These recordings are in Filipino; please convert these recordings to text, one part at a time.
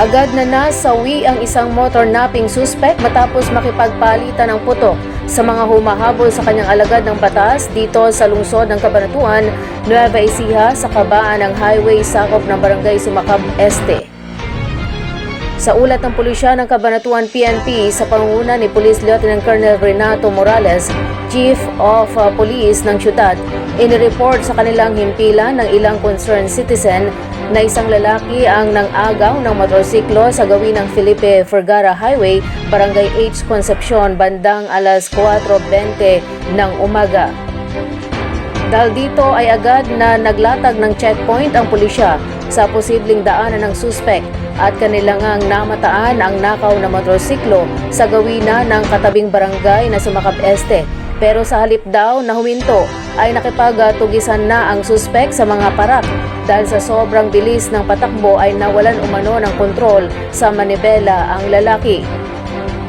Agad na nasawi ang isang motor napping suspect matapos makipagpalitan ng putok sa mga humahabol sa kanyang alagad ng batas dito sa lungsod ng Cabanatuan, Nueva Ecija sa kabaan ng highway sakop ng barangay Sumakab Este. Sa ulat ng pulisya ng Cabanatuan PNP sa pangunguna ni Police Lieutenant Colonel Renato Morales, Chief of uh, Police ng syudad, inireport sa kanilang himpilan ng ilang concerned citizen na isang lalaki ang nang-agaw ng motorsiklo sa gawin ng Felipe Vergara Highway, Barangay H. Concepcion, bandang alas 4.20 ng umaga. Dahil dito ay agad na naglatag ng checkpoint ang pulisya sa posibleng daanan ng suspect at kanilang ang namataan ang nakaw na motorsiklo sa gawina ng katabing barangay na Sumakab Este. Pero sa halip daw na huminto ay nakipagtugisan na ang suspect sa mga parak dahil sa sobrang bilis ng patakbo ay nawalan umano ng kontrol sa manibela ang lalaki.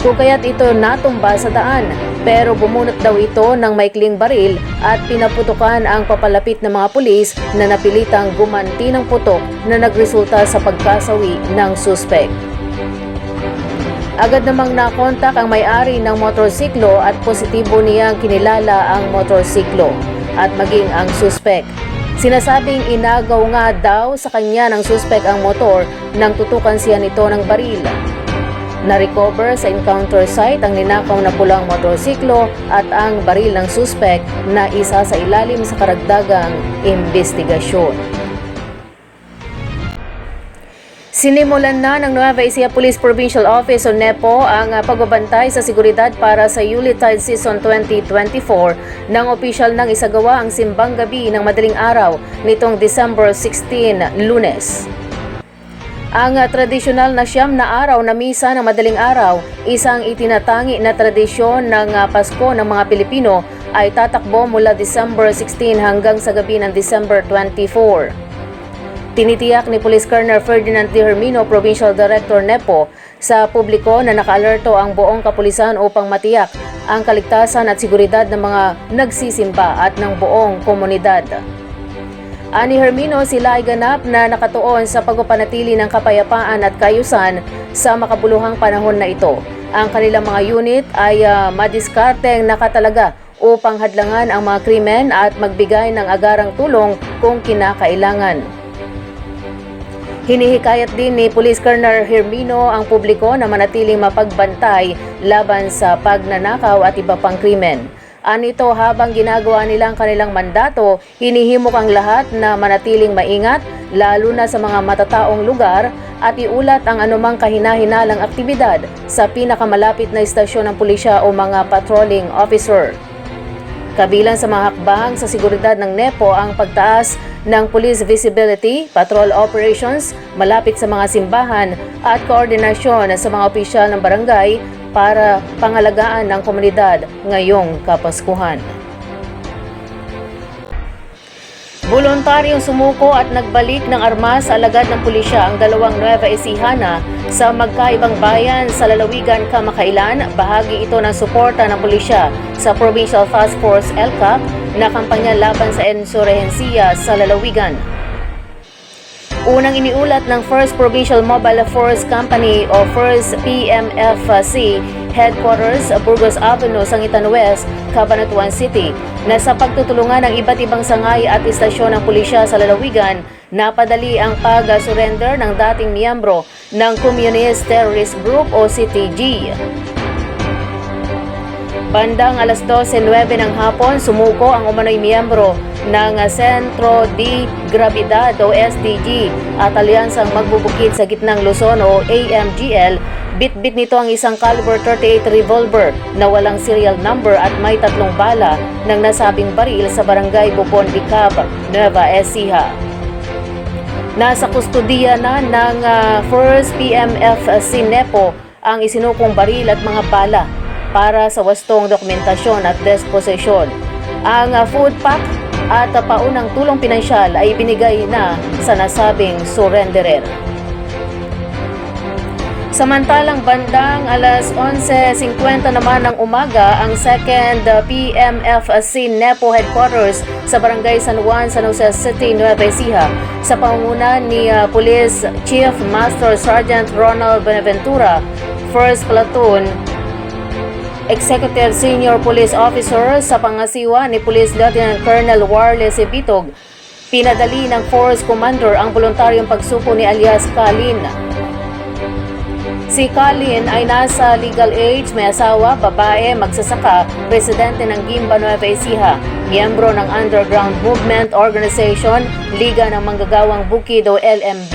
Kung kaya't ito natumba sa daan, pero bumunot daw ito ng maikling baril at pinaputukan ang papalapit ng mga pulis na napilitang gumanti ng putok na nagresulta sa pagkasawi ng suspect. Agad namang nakontak ang may-ari ng motorsiklo at positibo niyang kinilala ang motorsiklo at maging ang suspect. Sinasabing inagaw nga daw sa kanya ng suspect ang motor nang tutukan siya nito ng baril. Na-recover sa encounter site ang ninakaw na pulang motorsiklo at ang baril ng suspect na isa sa ilalim sa karagdagang investigasyon. Sinimulan na ng Nueva Ecija Police Provincial Office o NEPO ang ah, pagbabantay sa seguridad para sa Yuletide Season 2024 nang opisyal nang isagawa ang simbang gabi ng madaling araw nitong December 16, lunes. Ang uh, tradisyonal na siyam na araw na misa ng madaling araw, isang itinatangi na tradisyon ng uh, Pasko ng mga Pilipino ay tatakbo mula December 16 hanggang sa gabi ng December 24. Tinitiyak ni Police Colonel Ferdinand D. Hermino, Provincial Director NEPO, sa publiko na nakaalerto ang buong kapulisan upang matiyak ang kaligtasan at seguridad ng mga nagsisimba at ng buong komunidad. Ani Hermino sila ay ganap na nakatuon sa pagpapanatili ng kapayapaan at kayusan sa makabuluhang panahon na ito. Ang kanilang mga unit ay uh, madiskarteng nakatalaga upang hadlangan ang mga krimen at magbigay ng agarang tulong kung kinakailangan. Hinihikayat din ni Police Colonel Hermino ang publiko na manatiling mapagbantay laban sa pagnanakaw at iba pang krimen. Anito habang ginagawa nilang kanilang mandato, hinihimok ang lahat na manatiling maingat lalo na sa mga matataong lugar at iulat ang anumang kahina-hinalang aktibidad sa pinakamalapit na istasyon ng pulisya o mga patrolling officer. Kabilang sa mga hakbang sa seguridad ng NEPO ang pagtaas ng police visibility, patrol operations, malapit sa mga simbahan at koordinasyon sa mga opisyal ng barangay para pangalagaan ng komunidad ngayong Kapaskuhan. Voluntaryong sumuko at nagbalik ng armas alagad ng pulisya ang dalawang Nueva Ecijana sa magkaibang bayan sa lalawigan kamakailan. Bahagi ito ng suporta ng pulisya sa Provincial Task Force ELCAP na kampanya laban sa insurehensiya sa lalawigan. Unang iniulat ng First Provincial Mobile Force Company o First PMFC Headquarters, Burgos Avenue, Sangitan West, Cabanatuan City, na sa pagtutulungan ng iba't ibang sangay at istasyon ng pulisya sa lalawigan, napadali ang pag-surrender ng dating miyembro ng Communist Terrorist Group o CTG. Bandang alas 12.09 ng hapon, sumuko ang umano'y miyembro ng Centro di Gravidad o SDG at alyansang magbubukid sa gitnang Luzon o AMGL. Bit-bit nito ang isang caliber 38 revolver na walang serial number at may tatlong bala ng nasabing baril sa barangay Bubon Dicab, Nueva Ecija. Nasa kustudiya na ng uh, 1st PMFC NEPO ang isinukong baril at mga bala para sa wastong dokumentasyon at disposisyon. Ang food pack at paunang tulong pinansyal ay binigay na sa nasabing surrenderer. Samantalang bandang alas 11.50 naman ng umaga ang 2nd PMFC NEPO headquarters sa Barangay San Juan, San Jose City, Nueva Ecija sa pangunguna ni uh, Police Chief Master Sergeant Ronald Benaventura, 1st Platoon Executive Senior Police Officer sa pangasiwa ni Police Lieutenant Colonel Warles Bitog. Pinadali ng Force Commander ang voluntaryong pagsuko ni alias Kalin. Si Kalin ay nasa legal age, may asawa, babae, magsasaka, presidente ng Gimba Nueva Ecija, miyembro ng Underground Movement Organization, Liga ng Manggagawang Bukid o LMB.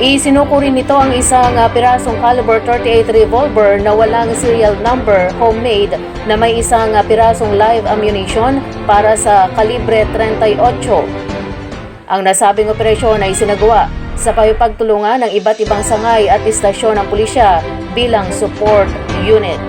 Isinuko rin nito ang isang ah, pirasong caliber 38 revolver na walang serial number, homemade, na may isang ah, pirasong live ammunition para sa kalibre 38. Ang nasabing operasyon ay sinagawa sa pagtulungan ng iba't ibang sangay at istasyon ng pulisya bilang support unit.